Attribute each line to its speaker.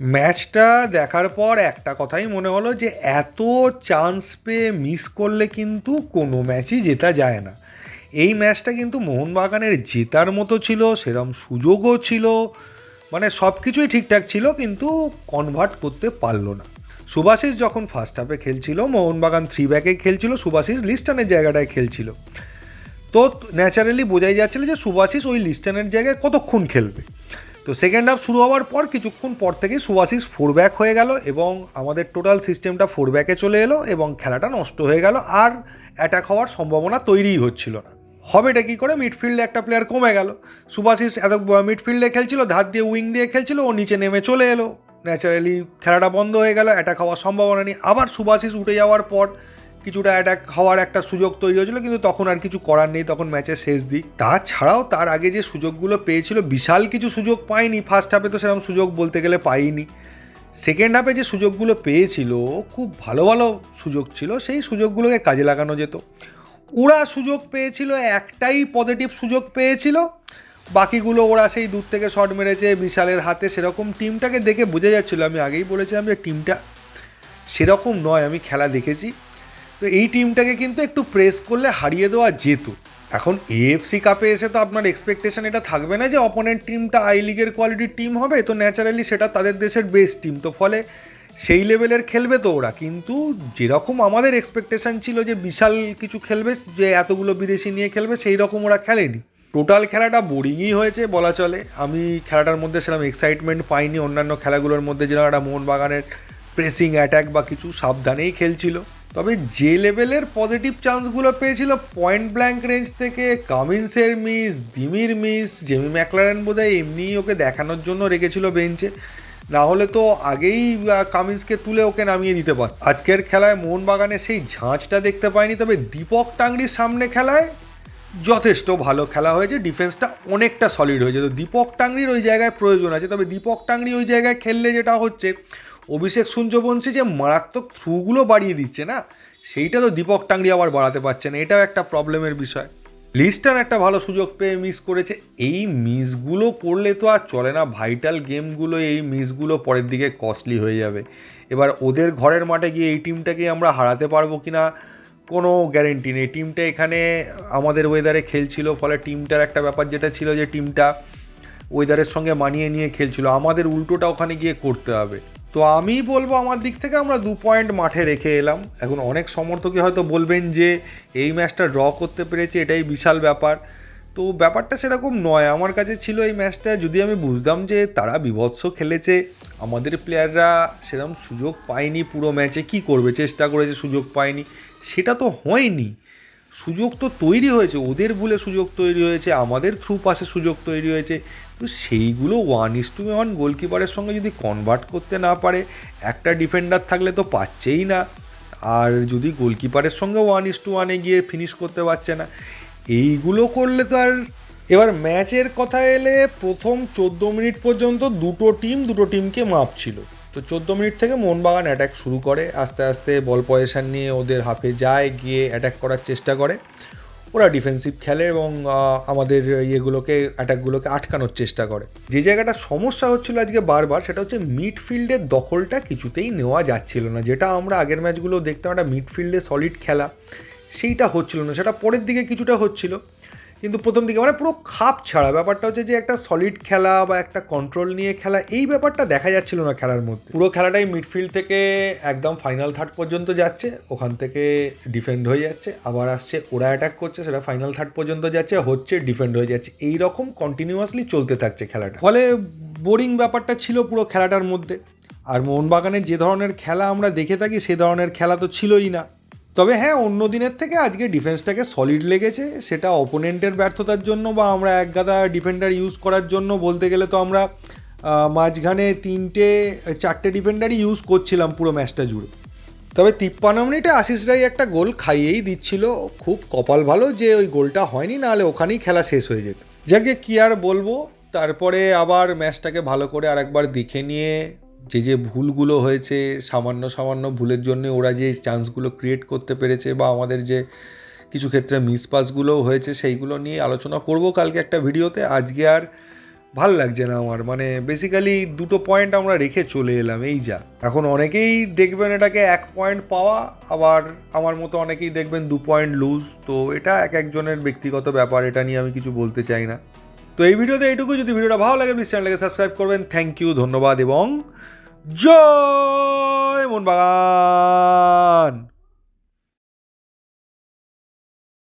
Speaker 1: ম্যাচটা দেখার পর একটা কথাই মনে হলো যে এত চান্স পেয়ে মিস করলে কিন্তু কোনো ম্যাচই জেতা যায় না। এই ম্যাচটা কিন্তু মোহনবাগানের জেতার মতো ছিল, সেরম সুযোগও ছিল মানে সব কিছুই ঠিকঠাক ছিল, কিন্তু কনভার্ট করতে পারল না। সুভাষিস যখন ফার্স্ট হাফে খেলছিল, মোহনবাগান থ্রি ব্যাকে খেলছিল, সুভাষিস লিস্টানের জায়গাটায় খেলছিল। তো ন্যাচারালি বোঝাই যাচ্ছিল যে সুভাষিস ওই লিস্টানের জায়গায় কতক্ষণ খেলবে। তো সেকেন্ড হাফ শুরু হওয়ার পর কিছুক্ষণ পর থেকে সুভাষিস ফোর ব্যাক হয়ে গেল এবং আমাদের টোটাল সিস্টেমটা ফোর ব্যাকে চলে এলো এবং খেলাটা নষ্ট হয়ে গেল আর অ্যাটাক হওয়ার সম্ভাবনা তৈরিই হচ্ছিল না। হবেটা কী করে? মিডফিল্ডে একটা প্লেয়ার কমে গেল। সুভাষিস এত মিডফিল্ডে খেলছিল, ধার দিয়ে উইং দিয়ে খেলছিল, ও নিচে নেমে চলে এলো। ন্যাচারালি খেলাটা বন্ধ হয়ে গেল অ্যাটাক হওয়ার সম্ভাবনা নেই। আবার সুভাষিস উঠে যাওয়ার পর কিছুটা অ্যাটাক হওয়ার একটা সুযোগ তৈরি হয়েছিল, কিন্তু তখন আর কিছু করার নেই, তখন ম্যাচের শেষ দিক। তাছাড়াও তার আগে যে সুযোগগুলো পেয়েছিল, বিশাল কিছু সুযোগ পায়নি ফার্স্ট হাফে তো সেরকম সুযোগ বলতে গেলে পাইনি সেকেন্ড হাফে যে সুযোগগুলো পেয়েছিল, খুব ভালো ভালো সুযোগ ছিল, সেই সুযোগগুলোকে কাজে লাগানো যেত। ওরা সুযোগ পেয়েছিল, একটাই পজিটিভ সুযোগ পেয়েছিল। বাকিগুলো ওরা সেই দূর থেকে শট মেরেছে, বিশালের হাতে, সেরকম টিমটাকে দেখে বোঝা যাচ্ছিল। আমি আগেই বলেছিলাম যে টিমটা সেরকম নয়, আমি খেলা দেখেছি। তো এই টিমটাকে কিন্তু একটু প্রেস করলে হারিয়ে দেওয়া যেত। এখন এএফসি কাপে এসে তো আপনার এক্সপেকটেশন এটা থাকবে না যে অপোনেন্ট টিমটা আই লিগের কোয়ালিটির টিম হবে, তো ন্যাচারালি সেটা তাদের দেশের বেস্ট টিম তো ফলে সেই লেভেলের খেলবে তো ওরা। কিন্তু যেরকম আমাদের এক্সপেকটেশন ছিল যে বিশাল কিছু খেলবে, যে এতগুলো বিদেশি নিয়ে খেলবে সেই রকম ওরা খেলেনি। টোটাল খেলাটা বোরিংই হয়েছে, বলা চলে। আমি খেলাটার মধ্যে সেরকম এক্সাইটমেন্ট পাইনি। অন্যান্য খেলাগুলোর মধ্যে যেরকম একটা মোহনবাগানের প্রেসিং অ্যাটাক বা কিছু সাবধানেই খেলছিল। তবে যে লেভেলের পজিটিভ চান্সগুলো পেয়েছিল পয়েন্ট ব্ল্যাঙ্ক রেঞ্জ থেকে, কামিন্সের মিস দিমির মিস জেমি ম্যাকলারেন বোধহয় এমনি ওকে দেখানোর জন্য রেখেছিল বেঞ্চে না হলে তো আগেই কামিন্সকে তুলে ওকে নামিয়ে দিতে পার। আজকের খেলায় মোহনবাগানের সেই ঝাঁচটা দেখতে পাইনি, তবে দীপক টাংরির সামনে খেলায় যথেষ্ট ভালো খেলা হয়েছে ডিফেন্সটা অনেকটা সলিড হয়েছে। তো দীপক টাংরির ওই জায়গায় প্রয়োজন আছে, তবে দীপক টাংরি ওই জায়গায় খেললে যেটা হচ্ছে অভিষেক সূর্যবংশী যে মারাত্মক থ্রুগুলো বাড়িয়ে দিচ্ছে না, সেইটা তো দীপক টাংরি আবার বাড়াতে পারছে না, এটাও একটা প্রবলেমের বিষয়। লিস্টান একটা ভালো সুযোগ পেয়ে মিস করেছে, এই মিসগুলো করলে তো আর চলে না ভাইটাল গেমগুলো এই মিসগুলো পরের দিকে কস্টলি হয়ে যাবে। এবার ওদের ঘরের মাঠে গিয়ে এই টিমটাকে আমরা হারাতে পারব কি না কোনো গ্যারেন্টি নেই। টিমটা এখানে আমাদের ওয়েদারে খেলছিল, ফলে টিমটার একটা ব্যাপার যেটা ছিল যে টিমটা ওয়েদারের সঙ্গে মানিয়ে নিয়ে খেলছিল। আমাদের উল্টোটা ওখানে গিয়ে করতে হবে। তো আমি বলব আমার দিক থেকে আমরা দু পয়েন্ট মাঠে রেখে এলাম। এখন অনেক সমর্থকই হয়তো বলবেন যে, এই ম্যাচটা ড্র করতে পেরেছে, এটাই বিশাল ব্যাপার। তো ব্যাপারটা সেরকম নয়। আমার কাছে ছিল এই ম্যাচটা, যদি আমি বুঝতাম যে তারা বিভৎস খেলেছে, আমাদের প্লেয়াররা সেরকম সুযোগ পায়নি পুরো ম্যাচে, কি করবে, চেষ্টা করেছে, সুযোগ পায়নি। সেটা তো হয়নি। সুযোগ তো তৈরি হয়েছে, ওদের বলে সুযোগ তৈরি হয়েছে, আমাদের থ্রু পাশে সুযোগ তৈরি হয়েছে। তো সেইগুলো ওয়ান ইস টু ওয়ান গোলকিপারের সঙ্গে যদি কনভার্ট করতে না পারে, একটা ডিফেন্ডার থাকলে তো পাচ্ছেই না। আর যদি গোলকিপারের সঙ্গে ওয়ান ইস টু ওয়ানে গিয়ে ফিনিশ করতে পারছে না, এইগুলো করলে তো আর এবার ম্যাচের কথা এলে প্রথম চোদ্দ মিনিট পর্যন্ত দুটো টিম দুটো টিমকে মাপছিল। তো চোদ্দ মিনিট থেকে মোহনবাগান অ্যাটাক শুরু করে। আস্তে আস্তে বল পয়সা নিয়ে ওদের হাফে যায়, গিয়ে অ্যাটাক করার চেষ্টা করে। ওরা ডিফেন্সিভ খেলে এবং আমাদের ইয়েগুলোকে অ্যাটাকগুলোকে আটকানোর চেষ্টা করে। যে জায়গাটা সমস্যা হচ্ছিল আজকে বারবার, সেটা হচ্ছে মিডফিল্ডের দখলটা কিছুতেই নেওয়া যাচ্ছিল না। যেটা আমরা আগের ম্যাচগুলো দেখতাম, একটা মিডফিল্ডে সলিড খেলা, সেইটা হচ্ছিল না। সেটা পরের দিকে কিছুটা হচ্ছিল। কিন্তু প্রথম দিকে মানে পুরো খাপ ছাড়া। ব্যাপারটা হচ্ছে যে একটা সলিড খেলা বা একটা কন্ট্রোল নিয়ে খেলা, এই ব্যাপারটা দেখা যাচ্ছিল না খেলার মধ্যে। পুরো খেলাটাই মিডফিল্ড থেকে একদম ফাইনাল থার্ড পর্যন্ত যাচ্ছে, ওখান থেকে ডিফেন্ড হয়ে যাচ্ছে, আবার আসছে, ওরা অ্যাটাক করছে, সেটা ফাইনাল থার্ড পর্যন্ত যাচ্ছে, হচ্ছে ডিফেন্ড হয়ে যাচ্ছে। এই রকম কন্টিনিউয়াসলি চলতে থাকছে খেলাটা। ফলে বোরিং ব্যাপারটা ছিল পুরো খেলাটার মধ্যে। আর মোহনবাগানের যে ধরনের খেলা আমরা দেখে থাকি, সে ধরনের খেলা তো ছিলই না। তবে হ্যাঁ অন্য দিনের থেকে আজকে ডিফেন্সটাকে সলিড লেগেছে। সেটা অপোনেন্টের ব্যর্থতার জন্য বা আমরা এক গাদা ডিফেন্ডার ইউজ করার জন্য বলতে গেলে তো আমরা মাঝখানে তিনটে, চারটে ডিফেন্ডারই ইউজ করছিলাম পুরো ম্যাচটা জুড়ে। তবে তিপ্পান্ন মিনিটে আশিস রাই একটা গোল খাইয়েই দিচ্ছিল। খুব কপাল ভালো যে ওই গোলটা হয়নি, নাহলে ওখানেই খেলা শেষ হয়ে যেত। যাকে কি আর বলব, তারপরে আবার ম্যাচটাকে ভালো করে আরেকবার দেখে নিয়ে যে যে ভুলগুলো হয়েছে, সামান্য সামান্য ভুলের জন্য ওরা যে চান্সগুলো ক্রিয়েট করতে পেরেছে বা আমাদের যে কিছু ক্ষেত্রে মিসপাসগুলোও হয়েছে, সেইগুলো নিয়ে আলোচনা করব কালকে একটা ভিডিওতে। আজকে আর ভালো লাগছে না আমার। মানে বেসিক্যালি দুটো পয়েন্ট আমরা রেখে চলে এলাম, এই যা। এখন অনেকেই দেখবেন এটাকে এক পয়েন্ট পাওয়া, আবার আমার মতো অনেকেই দেখবেন দু পয়েন্ট লুজ তো এটা এক একজনের ব্যক্তিগত ব্যাপার, এটা নিয়ে আমি কিছু বলতে চাই না। তো এই ভিডিওতে এইটুকু। যদি ভিডিওটা ভালো লাগে প্লিজ চ্যানেলকে সাবস্ক্রাইব করবেন। থ্যাংক ইউ ধন্যবাদ এবং জয় মোহনবাগান।